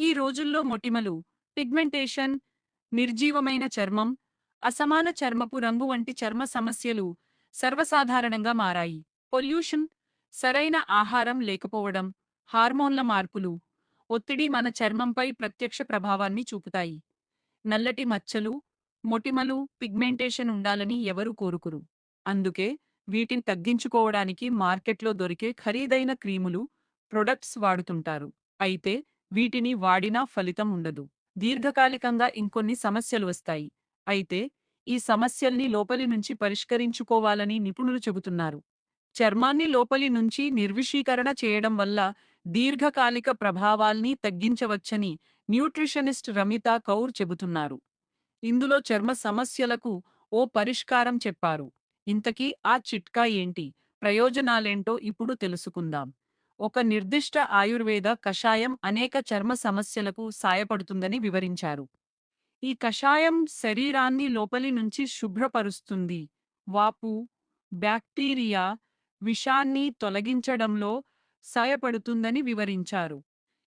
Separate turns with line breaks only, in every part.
ఈ రోజుల్లో మొటిమలు పిగ్మెంటేషన్ నిర్జీవమైన చర్మం అసమాన చర్మపు రంగు వంటి చర్మ సమస్యలు సర్వసాధారణంగా మారాయి. పొల్యూషన్ సరైన ఆహారం లేకపోవడం హార్మోన్ల మార్పులు ఒత్తిడి మన చర్మంపై ప్రత్యక్ష ప్రభావాన్ని చూపుతాయి. నల్లటి మచ్చలు మొటిమలు పిగ్మెంటేషన్ ఉండాలని ఎవరు కోరుకురు? అందుకే వీటిని తగ్గించుకోవడానికి మార్కెట్లో దొరికే ఖరీదైన క్రీములు ప్రొడక్ట్స్ వాడుతుంటారు. అయితే వీటిని వాడినా ఫలితం ఉండదు. దీర్ఘకాలికంగా ఇంకొన్ని సమస్యలు వస్తాయి. అయితే ఈ సమస్యల్ని లోపలి నుంచి పరిష్కరించుకోవాలని నిపుణులు చెబుతున్నారు. చర్మాన్ని లోపలి నుంచి నిర్విషీకరణ చేయడం వల్ల దీర్ఘకాలిక ప్రభావాల్ని తగ్గించవచ్చని న్యూట్రిషనిస్ట్ రమితా కౌర్ చెబుతున్నారు. ఇందులో చర్మ సమస్యలకు ఓ పరిష్కారం చెప్పారు. ఇంతకీ ఆ చిట్కా ఏంటి? ప్రయోజనాలేంటో ఇప్పుడు తెలుసుకుందాం. ఒక నిర్దిష్ట ఆయుర్వేద కషాయం అనేక చర్మ సమస్యలకు సాయపడుతుందని వివరించారు. ఈ కషాయం శరీరాన్ని లోపలి నుంచి శుభ్రపరుస్తుంది. వాపు బ్యాక్టీరియా విషాన్ని తొలగించడంలో సాయపడుతుందని వివరించారు.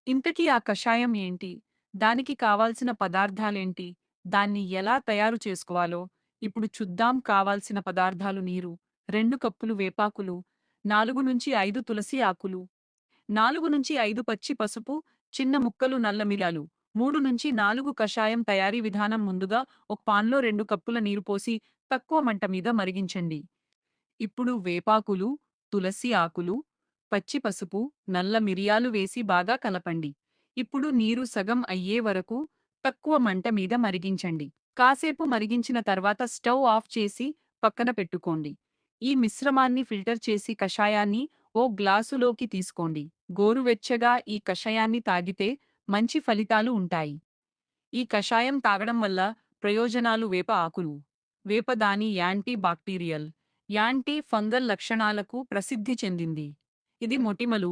ఇంతకీ ఆ కషాయం ఏంటి? దానికి కావాల్సిన పదార్థాలేంటి? దాన్ని ఎలా తయారు చేసుకోవాలో? ఇప్పుడు చూద్దాం కావాల్సిన పదార్థాలు నీరు రెండు కప్పులు వేపాకులు నాలుగు నుంచి ఐదు తులసి ఆకులు నాలుగు నుంచి ఐదు పచ్చి పసుపు చిన్న ముక్కలు నల్లమిలాలు మూడు నుంచి నాలుగు కషాయం తయారీ విధానం ముందుగా ఒక పాన్లో రెండు కప్పుల నీరు పోసి తక్కువ మంట మీద మరిగించండి. ఇప్పుడు వేపాకులు తులసి ఆకులు పచ్చి పసుపు నల్ల మిరియాలు వేసి బాగా కలపండి. ఇప్పుడు నీరు సగం అయ్యే వరకు తక్కువ మంట మీద మరిగించండి. కాసేపు మరిగించిన తర్వాత స్టవ్ ఆఫ్ చేసి పక్కన పెట్టుకోండి. ఈ మిశ్రమాన్ని ఫిల్టర్ చేసి కషాయాన్ని ఓ గ్లాసులోకి తీసుకోండి. గోరువెచ్చగా ఈ కషాయాన్ని తాగితే మంచి ఫలితాలు ఉంటాయి. ఈ కషాయం తాగడం వల్ల ప్రయోజనాలు వేప ఆకులు వేప దాని యాంటీ బాక్టీరియల్ యాంటీ ఫంగల్ లక్షణాలకు ప్రసిద్ధి చెందింది. ఇది మొటిమలు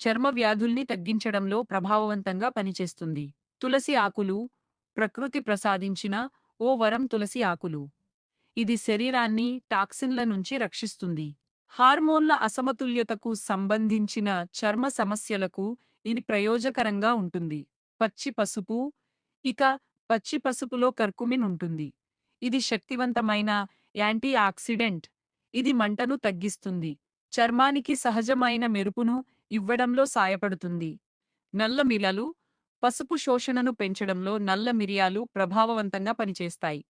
చర్మ వ్యాధుల్ని తగ్గించడంలో ప్రభావవంతంగా పనిచేస్తుంది. తులసి ఆకులు ప్రకృతి ప్రసాదించిన ఓ వరం తులసి ఆకులు. ఇది శరీరాన్ని టాక్సిన్ల నుంచి రక్షిస్తుంది. హార్మోన్ల అసమతుల్యతకు సంబంధించిన చర్మ సమస్యలకు ఇది ప్రయోజకరంగా ఉంటుంది. పచ్చి పసుపు ఇక పచ్చి పసుపులో కర్కుమిన్ ఉంటుంది. ఇది శక్తివంతమైన యాంటీ ఆక్సిడెంట్ ఇది మంటను తగ్గిస్తుంది. చర్మానికి సహజమైన మెరుపును ఇవ్వడంలో సాయపడుతుంది. నల్ల మిలలు పసుపు శోషణను పెంచడంలో నల్ల మిరియాలు ప్రభావవంతంగా పనిచేస్తాయి.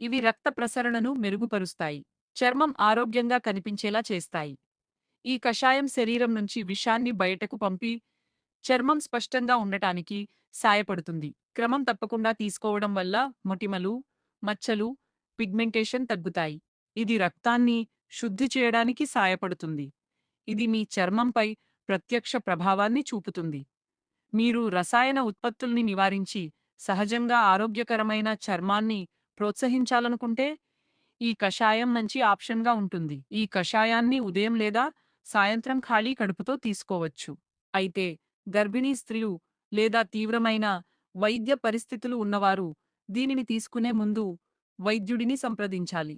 ఇవి రక్త ప్రసరణను మెరుగుపరుస్తాయి. చర్మం ఆరోగ్యంగా కనిపించేలా చేస్తాయి. ఈ కషాయం శరీరం నుంచి విషాన్ని బయటకు పంపి చర్మం స్పష్టంగా ఉండటానికి సాయపడుతుంది. క్రమం తప్పకుండా తీసుకోవడం వల్ల మొటిమలు మచ్చలు పిగ్మెంటేషన్ తగ్గుతాయి. ఇది రక్తాన్ని శుద్ధి చేయడానికి సాయపడుతుంది. ఇది మీ చర్మంపై ప్రత్యక్ష ప్రభావాన్ని చూపుతుంది. మీరు రసాయన ఉత్పత్తుల్ని నివారించి సహజంగా ఆరోగ్యకరమైన చర్మాన్ని ప్రోత్సహించాలనుకుంటే ఈ కషాయం మంచి ఆప్షన్గా ఉంటుంది. ఈ కషాయాన్ని ఉదయం లేదా సాయంత్రం ఖాళీ కడుపుతో తీసుకోవచ్చు. అయితే గర్భిణీ స్త్రీలు లేదా తీవ్రమైన వైద్య పరిస్థితులు ఉన్నవారు దీనిని తీసుకునే ముందు వైద్యుడిని సంప్రదించాలి.